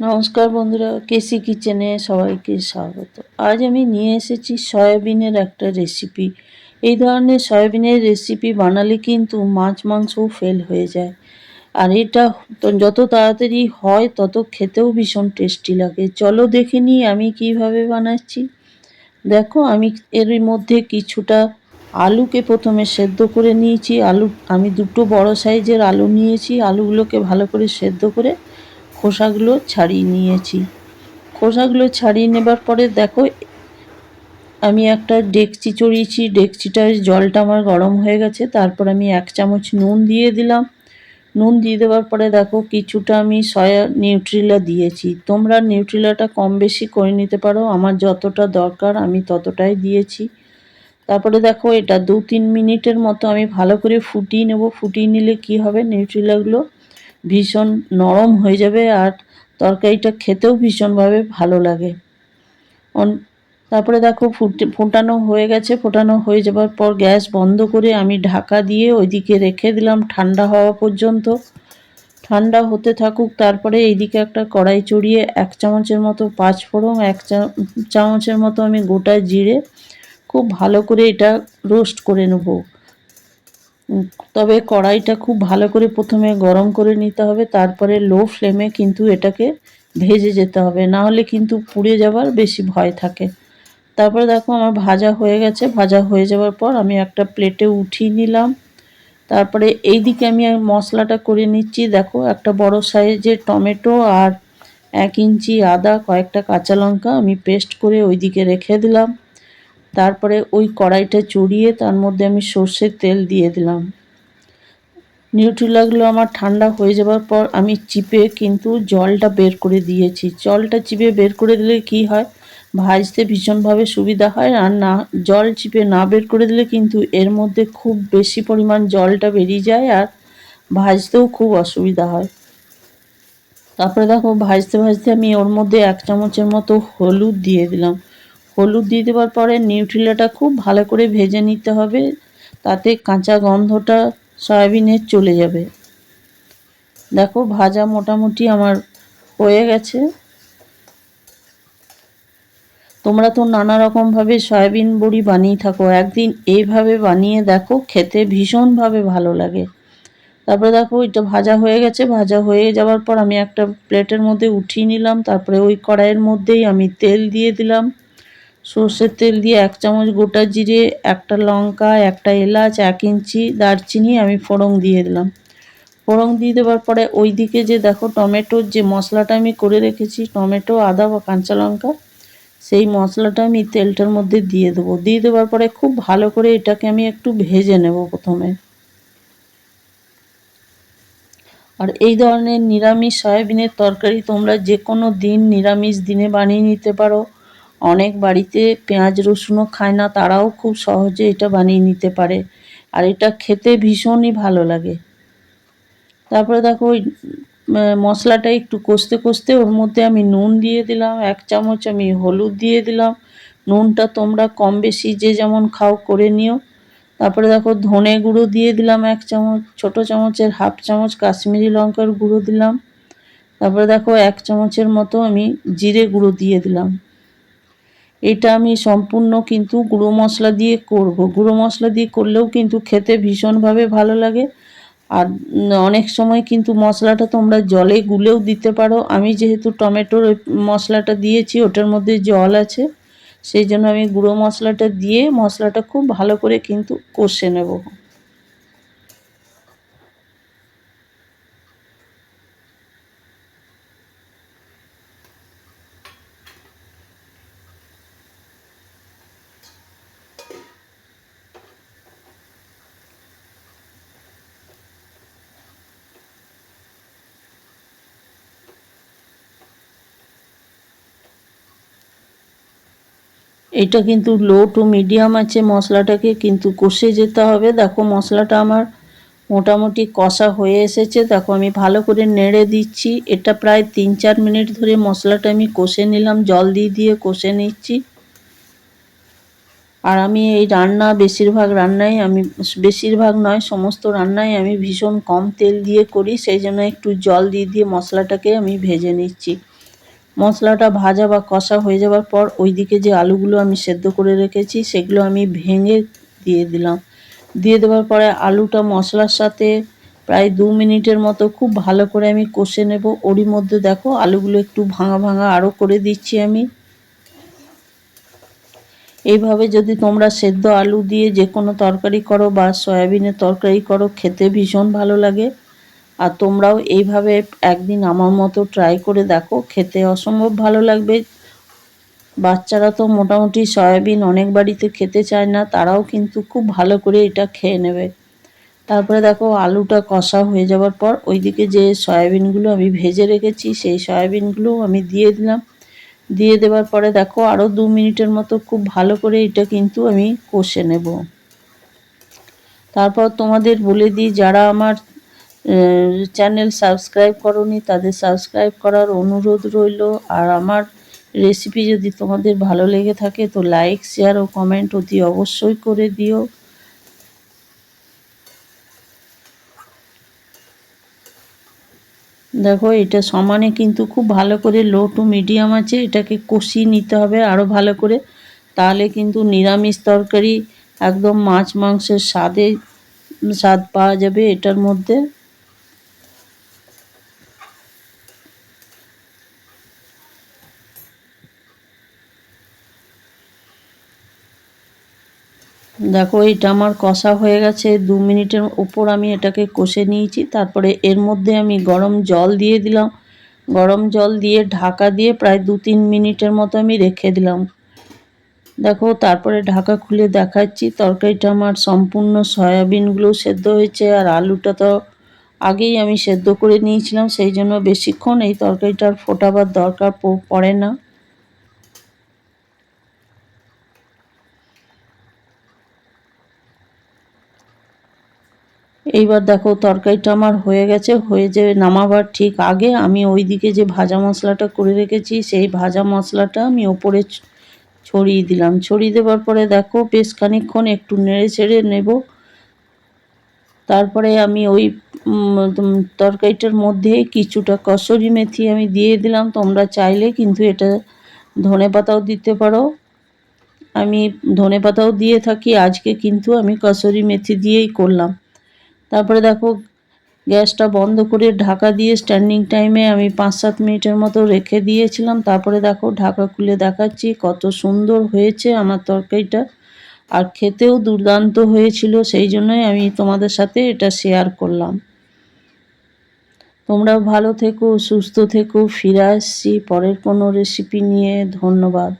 নমস্কার বন্ধুরা, কেসি কিচেনে সবাইকে স্বাগত। আজ আমি নিয়ে এসেছি সয়াবিনের একটা রেসিপি এই ধরনের সয়াবিনের রেসিপি বানালে কিন্তু মাছ মাংসও ফেল হয়ে যায়। আর এটা যত তাড়াতাড়ি হয়, তত খেতেও ভীষণ টেস্টি লাগে। চলো দেখে নিই আমি কীভাবে বানাচ্ছি। দেখো, আমি এর মধ্যে কিছুটা আলুকে প্রথমে সেদ্ধ করে নিয়েছি। আলু, আমি দুটো বড় সাইজের আলু নিয়েছি। আলুগুলোকে ভালো করে সেদ্ধ করে খোসাগুলো ছাড়িয়ে নিয়েছি। খোসাগুলো ছাড়িয়ে নেবার পরে দেখো, আমি একটা ডেকচি চড়িয়েছি। ডেকচিটার জলটা আমার গরম হয়ে গেছে। তারপর আমি এক চামচ নুন দিয়ে দিলাম। নুন দিয়ে দেওয়ার পরে দেখো, কিছুটা আমি সয়া নিউট্রিলা দিয়েছি। তোমরা নিউট্রিলাটা কম বেশি করে নিতে পারো। আমার যতটা দরকার আমি ততটাই দিয়েছি। তারপরে দেখো, এটা দু তিন মিনিটের মতো আমি ভালো করে ফুটিয়ে নেব। ফুটিয়ে নিলে কি হবে? নিউট্রিলাগুলো ভীষণ নরম হয়ে যাবে আর তরকারিটা খেতেও ভীষণভাবে ভালো লাগে। তারপরে দেখো ফুটে, ফোটানো হয়ে গেছে। ফোটানো হয়ে যাবার পর গ্যাস বন্ধ করে আমি ঢাকা দিয়ে ওইদিকে রেখে দিলাম ঠান্ডা হওয়া পর্যন্ত। ঠান্ডা হতে থাকুক, তারপরে এইদিকে একটা কড়াই চড়িয়ে এক চামচের মতো পাঁচ ফোড়ন, এক চামচের মতো আমি গোটা জিরে, খুব ভালো করে এটা রোস্ট করে নেব। তবে কড়াইটা খুব ভালো করে প্রথমে গরম করে নিতে হবে, তারপরে লো ফ্লেমে কিন্তু এটাকে ভেজে যেতে হবে, না হলে কিন্তু পুড়ে যাবার বেশি ভয় থাকে। তারপরে দেখো আমার ভাজা হয়ে গেছে, ভাজা হয়ে যাওয়ার পর আমি একটা প্লেটে উঠিয়ে নিলাম। তারপরে এই দিকে আমি মশলাটা করে নিচ্ছি, দেখো একটা বড় সাইজের টমেটো আর এক ইঞ্চি আদা, কয়েকটা কাঁচা লঙ্কা আমি পেস্ট করে ওই দিকে রেখে দিলাম। তারপরে ওই কড়াইটা চড়িয়ে তার মধ্যে আমি সর্ষের তেল দিয়ে দিলাম। নিউট্রিলাগুলো আমার ঠান্ডা হয়ে যাওয়ার পর আমি চিপে কিন্তু জলটা বের করে দিয়েছি। জলটা চিপে বের করে দিলে কি হয়? ভাজতে ভীষণভাবে সুবিধা হয় আর না, জল চিপে না বের করে দিলে কিন্তু এর মধ্যে খুব বেশি পরিমাণ জলটা বেরিয়ে যায় আর ভাজতেও খুব অসুবিধা হয়। তারপরে দেখো, ভাজতে ভাজতে আমি ওর মধ্যে এক চামচের মতো হলুদ দিয়ে দিলাম। হলুদ দিয়ে দেওয়ার পরে নিউট্রিলাটা খুব ভালো করে ভেজে নিতে হবে, তাতে কাঁচা গন্ধটা সয়াবিনের চলে যাবে। দেখো, ভাজা মোটামুটি আমার হয়ে গেছে। তোমরা তো নানা রকমভাবে সয়াবিন বড়ি বানিয়ে থাকো, একদিন এইভাবে বানিয়ে দেখো, খেতে ভীষণভাবে ভালো লাগে। তারপরে দেখো, এটা ভাজা হয়ে গেছে, ভাজা হয়ে যাওয়ার পর আমি একটা প্লেটের মধ্যে উঠিয়ে নিলাম, তারপরে ওই কড়াইয়ের মধ্যেই আমি তেল দিয়ে দিলাম। সর্ষের তেল দিয়ে এক চামচ গোটা জিরে, একটা লঙ্কা, একটা এলাচ, এক ইঞ্চি দারচিনি আমি ফোড়ন দিয়ে দিলাম। ফোড়ং দিয়ে দেওয়ার পরে ওই দিকে যে দেখো টমেটোর যে মশলাটা আমি করে রেখেছি, টমেটো, আদা বা কাঁচা লঙ্কা, সেই মশলাটা আমি তেলটার মধ্যে দিয়ে দেবো। দিয়ে দেওয়ার পরে খুব ভালো করে এটাকে আমি একটু ভেজে নেব প্রথমে। আর এই ধরনের নিরামিষ সয়াবিনের তরকারি তোমরা যে কোনো দিন নিরামিষ দিনে বানিয়ে নিতে পারো। অনেক বাড়িতে পেঁয়াজ রসুনও খায় না, তারাও খুব সহজে এটা বানিয়ে নিতে পারে। আর এটা খেতে ভীষণই ভালো লাগে। তারপরে দেখো ওই মশলাটা একটু কষতে কষতে ওর মধ্যে আমি নুন দিয়ে দিলাম, এক চামচ আমি হলুদ দিয়ে দিলাম। নুনটা তোমরা কম বেশি যে যেমন খাও করে নিও। তারপরে দেখো ধনে গুঁড়ো দিয়ে দিলাম এক চামচ, ছোট চামচের হাফ চামচ কাশ্মীরি লঙ্কার গুঁড়ো দিলাম। তারপরে দেখো এক চামচের মতো আমি জিরে গুঁড়ো দিয়ে দিলাম। এটা আমি সম্পূর্ণ কিন্তু গুঁড়ো মশলা দিয়ে করব। গুঁড়ো মশলা দিয়ে করলেও কিন্তু খেতে ভীষণভাবে ভালো লাগে। আর অনেক সময় কিন্তু মশলাটা তোমরা জলে গুলেও দিতে পারো। আমি যেহেতু টমেটোর মশলাটা দিয়েছি, ওটার মধ্যে জল আছে, সেই জন্য আমি গুঁড়ো মশলাটা দিয়ে মশলাটা খুব ভালো করে কিন্তু কষে নেব। এটা কিন্তু লো টু মিডিয়াম আছে, মশলাটাকে কিন্তু কষে যেতে হবে। দেখো মশলাটা আমার মোটামুটি কষা হয়ে এসেছে। দেখো আমি ভালো করে নেড়ে দিচ্ছি। এটা প্রায় তিন চার মিনিট ধরে মশলাটা আমি কষে নিলাম, জল দিয়ে দিয়ে কষে নিচ্ছি। আর আমি এই রান্না, বেশিরভাগ রান্নাই আমি, বেশিরভাগ নয়, সমস্ত রান্নাই আমি ভীষণ কম তেল দিয়ে করি। সেই জন্য একটু জল দিয়ে দিয়ে মশলাটাকে আমি ভেজে নিচ্ছি। মশলাটা ভাজা বা কষা হয়ে যাওয়ার পর ওইদিকে যে আলুগুলো আমি সেদ্ধ করে রেখেছি, সেগুলো আমি ভেঙে দিয়ে দিলাম। দিয়ে দেওয়ার পরে আলুটা মশলার সাথে প্রায় দু মিনিটের মতো খুব ভালো করে আমি কষে নেব। ওরই মধ্যে দেখো আলুগুলো একটু ভাঙা ভাঙা আরও করে দিচ্ছি আমি। এইভাবে যদি তোমরা সেদ্ধ আলু দিয়ে যে কোনো তরকারি করো বা সয়াবিনের তরকারি করো, খেতে ভীষণ ভালো লাগে। আর তোমরাও এইভাবে একদিন আমার মতো ট্রাই করে দেখো, খেতে অসম্ভব ভালো লাগবে। বাচ্চারা তো মোটামুটি সয়াবিন অনেক বাড়িতে খেতে চায় না, তারাও কিন্তু খুব ভালো করে এটা খেয়ে নেবে। তারপরে দেখো আলুটা কষা হয়ে যাওয়ার পর ওইদিকে যে সয়াবিনগুলো আমি ভেজে রেখেছি, সেই সয়াবিনগুলো আমি দিয়ে দিলাম। দিয়ে দেওয়ার পরে দেখো আরও দু মিনিটের মতো খুব ভালো করে এটা কিন্তু আমি কষে নেব। তারপর তোমাদের বলে দিই, যারা আমার চ্যানেল সাবস্ক্রাইব করনি, তাদের সাবস্ক্রাইব করার অনুরোধ রইল। আর আমার রেসিপি যদি তোমাদের ভালো লেগে থাকে, তো লাইক শেয়ার ও কমেন্ট অতি অবশ্যই করে দিও। দেখো, এটা সমানে কিন্তু খুব ভালো করে লো টু মিডিয়াম আছে, এটাকে কষিয়ে নিতে হবে আরও ভালো করে। তাহলে কিন্তু নিরামিষ তরকারি একদম মাছ মাংসের স্বাদে, স্বাদ পাওয়া যাবে এটার মধ্যে। দেখো, এটা আমার কষা হয়ে গেছে। দু মিনিটের ওপর আমি এটাকে কষে নিয়েছি। তারপরে এর মধ্যে আমি গরম জল দিয়ে দিলাম। গরম জল দিয়ে ঢাকা দিয়ে প্রায় দু তিন মিনিটের মতো আমি রেখে দিলাম। দেখো, তারপরে ঢাকা খুলে দেখাচ্ছি। তরকারিটা আমার সম্পূর্ণ সয়াবিনগুলো সেদ্ধ হয়েছে আর আলুটা তো আগেই আমি সেদ্ধ করে নিয়েছিলাম। সেই জন্য বেশিক্ষণ এই তরকারিটার ফোটাবার দরকার পড়ে না। এইবার দেখো, তরকারিটা আমার হয়ে গেছে, হয়ে যে নামাবার ঠিক আগে আমি ওই দিকে যে ভাজা মশলাটা করে রেখেছি, সেই ভাজা মশলাটা আমি ওপরে ছড়িয়ে দিলাম। ছড়িয়ে দেওয়ার পরে দেখো, বেশ খানিক্ষণ একটু নেড়ে ছেড়ে নেব। তারপরে আমি ওই তরকারিটার মধ্যে কিছুটা কসরি মেথি আমি দিয়ে দিলাম। তোমরা চাইলে কিন্তু এটা ধনে পাতাও দিতে পারো। আমি ধনে পাতাও দিয়ে থাকি, আজকে কিন্তু আমি কসরি মেথি দিয়েই করলাম। তারপরে দেখো, গ্যাসটা বন্ধ করে ঢাকা দিয়ে স্ট্যান্ডিং টাইমে আমি পাঁচ সাত মিনিটের মতো রেখে দিয়েছিলাম। তারপরে দেখো, ঢাকা খুলে দেখাচ্ছি, কত সুন্দর হয়েছে আমার তরকারিটা। আর খেতেও দুর্দান্ত হয়েছিল, সেই জন্যই আমি তোমাদের সাথে এটা শেয়ার করলাম। তোমরাও ভালো থেকো, সুস্থ থেকো, ফিরে আসছি পরের কোনো রেসিপি নিয়ে। ধন্যবাদ।